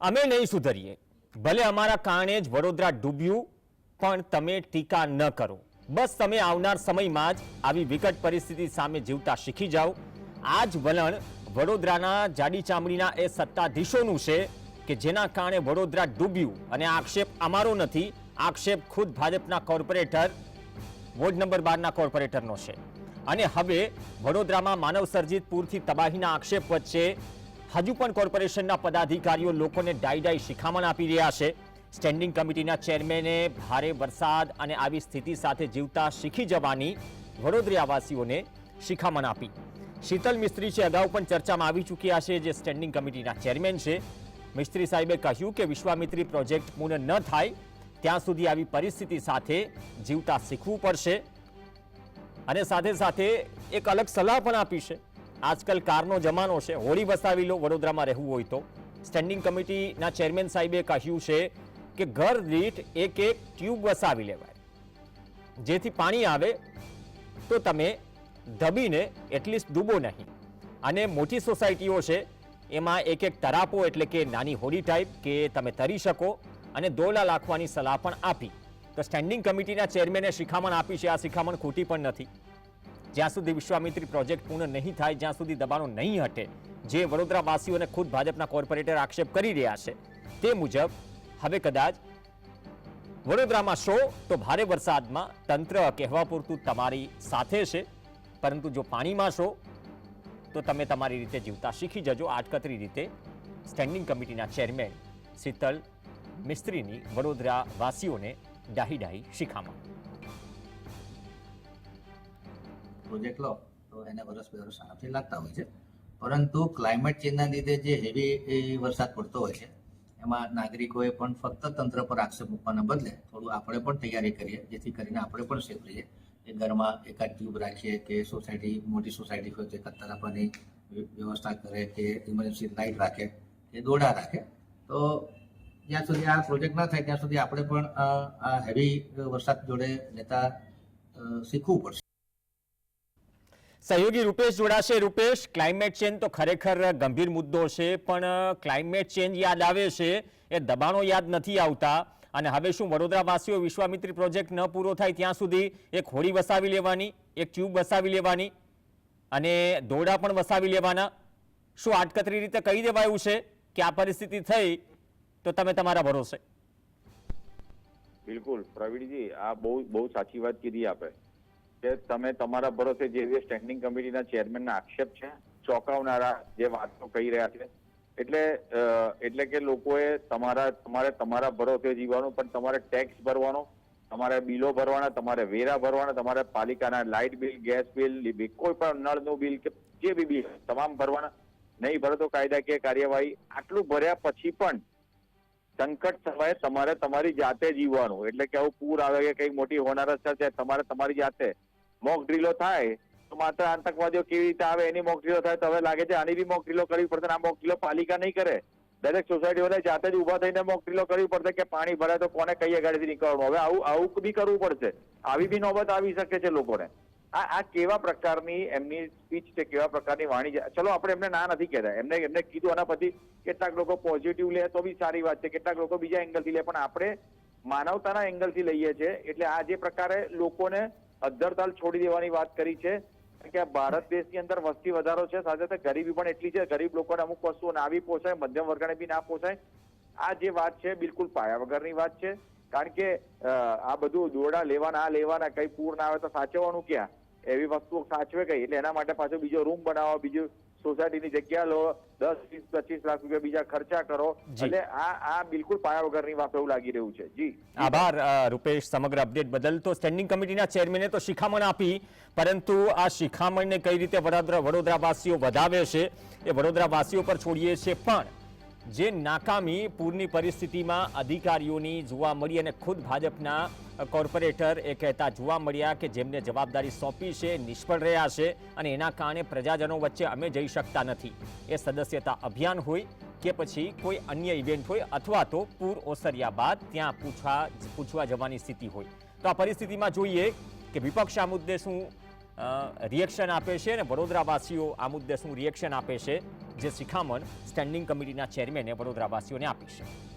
અમે નહીં સુધરીએ. ભલે અમારા કારણે જ વડોદરા ડૂબ્યું, પણ તમે ટીકા ન કરો. બસ તમે આવનાર સમયમાં જ આવી વિકટ પરિસ્થિતિ સામે જીવતા શીખી જાઓ. આ જ વલણ વડોદરાના જાડી ચામડીના એ સત્તાધીશોનું છે કે જેના કારણે વડોદરા ડૂબ્યું અને આક્ષેપ અમારો નથી આક્ષેપ ખુદ ભાજપના કોર્પોરેટર, વોર્ડ નંબર બારના કોર્પોરેટરનો છે. અને હવે વડોદરામાં માનવસર્જિત પૂરથી તબાહીના આક્ષેપ વચ્ચે હજુ પણ કોર્પોરેશનના પદાધિકારીઓ લોકોને ડાઈ ડાઈ શિખામણ આપી રહ્યા છે. સ્ટેન્ડિંગ કમિટીના ચેરમેને ભારે વરસાદ અને આવી સ્થિતિ સાથે જીવતા શીખી જવાની વડોદરાવાસીઓને શિખામણ આપી. શીતલ મિસ્ત્રી છે, અગાઉ પણ ચર્ચામાં આવી ચૂક્યા છે જે સ્ટેન્ડિંગ કમિટીના ચેરમેન છે. મિસ્ત્રી સાહેબે કહ્યું કે વિશ્વામિત્રી પ્રોજેક્ટ પૂર્ણ ન થાય, ત્યાં સુધી આવી પરિસ્થિતિ સાથે જીવતા શીખવું પડશે. અને સાથે સાથે એક અલગ સલાહ પણ આપી છે. આજકાલ કારનો જમાનો છે. હોળી વસાવી લો, વડોદરામાં રહેવું હોય તો. સ્ટેન્ડિંગ કમિટીના ચેરમેન સાહેબે કહ્યું છે કે ઘર દીઠ એક એક ટ્યુબ વસાવી લેવાય. જેથી પાણી આવે તો તમે ધબીને એટલીસ્ટ ડૂબો નહીં. અને મોટી સોસાયટીઓ છે, એમાં એક એક તરાપો એટલે કે નાની હોડી ટાઈપ કે તમે તરી શકો અને દોલા લાખવાની સલાહ પણ આપી. તો સ્ટેન્ડિંગ કમિટીના ચેરમેને શિખામણ આપી છે. આ શિખામણ ખોટી પણ નથી. જ્યાં સુધી વિશ્વામિત્રી પ્રોજેક્ટ પૂર્ણ નહીં થાય, જ્યાં સુધી દબાણો નહીં હટે, જે વડોદરાવાસીઓને ખુદ ભાજપના કોર્પોરેટર આક્ષેપ કરી રહ્યા છે, તે મુજબ હવે કદાચ વડોદરામાં શો તો ભારે વરસાદમાં તંત્ર કહેવા પૂરતું તમારી સાથે છે, પરંતુ જો પાણીમાં શો, તો તમે તમારી રીતે જીવતા શીખી જજો. આટકતરી રીતે સ્ટેન્ડિંગ કમિટીના ચેરમેન શીતલ મિસ્ત્રીની વડોદરાવાસીઓને ડાહી ડાહી શિખામણ. પ્રોજેક્ટ લો, તો એને વરસ બે વરસ આરામથી લાગતા હોય છે. પરંતુ ક્લાઇમેટ ચેન્જના લીધે જે હેવી વરસાદ પડતો હોય છે, એમાં નાગરિકોએ પણ ફક્ત તંત્ર પર આક્ષેપ મૂકવાના બદલે થોડું આપણે પણ તૈયારી કરીએ, જેથી કરીને આપણે પણ સેફ રહીએ. એ ઘરમાં એકાદ ટ્યુબ રાખીએ કે સોસાયટી મોટી સોસાયટી હોય તો એકાદ તરફની વ્યવસ્થા કરે કે ઇમરજન્સી લાઇટ રાખે, કે દોડા રાખે. તો જ્યાં સુધી આ પ્રોજેક્ટ ના થાય, ત્યાં સુધી આપણે પણ આ હેવી વરસાદ જોડે લેતા શીખવું પડશે. સહયોગી રૂપેશ જોડાશે. રૂપેશ ક્લાઇમેટ ચેન્જ તો ખરેખર ગંભીર મુદ્દો છે, પણ ક્લાઇમેટ ચેન્જ યાદ આવે છે. એ દબાણો યાદ નથી આવતા. અને હવે શું વડોદરાવાસીઓ વિશ્વામિત્રી પ્રોજેક્ટ ન પૂરો થાય ત્યાં સુધી એક હોડી વસાવી લેવાની, એક ટ્યુબ વસાવી લેવાની અને દોરડા પણ વસાવી લેવાના. શું આટકતરી રીતે કહી દેવાયું છે કે આ પરિસ્થિતિ થઈ, તો તમે તમારા ભરોસે. બિલકુલ. પ્રવીણજી, આ બહુ બહુ સાચી વાત કીધી આપે. કે તમે તમારા ભરોસે જે સ્ટેન્ડિંગ કમિટીના ચેરમેનના આક્ષેપ છે ચોંકાવનારા જે વાતો કહી રહ્યા છે એટલે એટલે કે લોકોએ તમારા તમારે તમારા ભરોસે જીવવાનું પણ તમારે ટેક્સ ભરવાનો તમારે બિલો ભરવાના તમારે વેરા ભરવાના તમારે પાલિકાના light bill gas bill bill, કોઈ પણ નળનું બિલ કે જે બી બિલ તમામ ભરવાના. નહીં ભરો તો કાયદાકીય કાર્યવાહી આટલું ભર્યા પછી પણ સંકટ સમયે તમારે તમારી જાતે જીવવાનું. એટલે કે આવું પૂર આવે કે કઈ મોટી હોનારત થશે, તમારે તમારી જાતે. મોક ડ્રીલો થાય, તો માત્ર આતંકવાદીઓ કેવી રીતે આવે, એની મોક ડ્રીલો થાય, તો હવે લાગે છે આની બી મોક ડ્રીલો કરવી પડશે આ મોક ડ્રીલો પાલિકા નહીં કરે. દરેક સોસાયટીઓને જાતે જ ઊભા થઈને મોક ડ્રીલો કરવી પડશે કે પાણી ભરાય તો કોને કઈ ગાડીથી નીકળવાનું. હવે આવું આવું બી કરવું પડશે. આવી બી નોબત આવી શકે છે લોકોને. આ આ કેવા પ્રકારની એમની સ્પીચ છે, કેવા પ્રકારની વાણી છે? ચલો, આપણે એમને ના નથી કહેતા. એમને એમને કીધું આના પછી કેટલાક લોકો પોઝિટિવ લે, તો બી સારી વાત છે. કેટલાક લોકો બીજા એંગલથી લે, પણ આપણે માનવતાના એંગલથી લઈએ છે. એટલે આ જે પ્રકારે લોકોને અદ્ધરતાલ છોડી દેવાની વાત કરી છે. કે આ ભારત દેશની અંદર વસ્તી વધારો છે, સાથે સાથે ગરીબી પણ એટલી છે. ગરીબ લોકોને અમુક વસ્તુઓ ના બી પોસાય, મધ્યમ વર્ગને બી ના પોસાય. આ જે વાત છે, બિલકુલ પાયા વગરની વાત છે. કારણ કે આ બધું દોરડા લેવાના આ લેવાના કઈ પૂર ના આવે તો સાચવવાનું ક્યાં? એવી વસ્તુઓ સાચવે કઈ? એટલે એના માટે પાછો બીજો રૂમ બનાવો બીજું સોસાયટીની જગ્યા લો દસ વીસ પચીસ લાખ રૂપિયા બીજા ખર્ચા કરો. એટલે આ આ બિલકુલ પાયા વગરની વાત એવું લાગી રહ્યું છે. જી. આભાર રૂપેશ સમગ્ર અપડેટ બદલ. તો સ્ટેન્ડિંગ કમિટીના ચેરમેને તો શિખામણ આપી પરંતુ આ શિખામણને કઈ રીતે વડોદરા વડોદરાવાસીઓ વધાવે છે એ વડોદરાવાસીઓ પર છોડીએ છીએ. પણ જે નાકામી પૂરની પરિસ્થિતિમાં અધિકારીઓની જોવા મળી અને ખુદ ભાજપના કોર્પોરેટર એ કહેતા જોવા મળ્યા કે જેમને જવાબદારી સોંપી છે, નિષ્ફળ રહ્યા છે અને એના કારણે પ્રજાજનો વચ્ચે અમે જઈ શકતા નથી. એ સદસ્યતા અભિયાન હોય કે પછી કોઈ અન્ય ઇવેન્ટ હોય અથવા તો પૂર ઓસર્યા બાદ ત્યાં પૂછવા પૂછવા જવાની સ્થિતિ હોય. તો આ પરિસ્થિતિમાં જોઈએ કે વિપક્ષ આ મુદ્દે શું રિએક્શન આપે છે અને વડોદરાવાસીઓ આ મુદ્દે શું રિએક્શન આપે છે? જે શિખામણ સ્ટેન્ડિંગ કમિટીના ચેરમેને વડોદરાવાસીઓને આપી છે.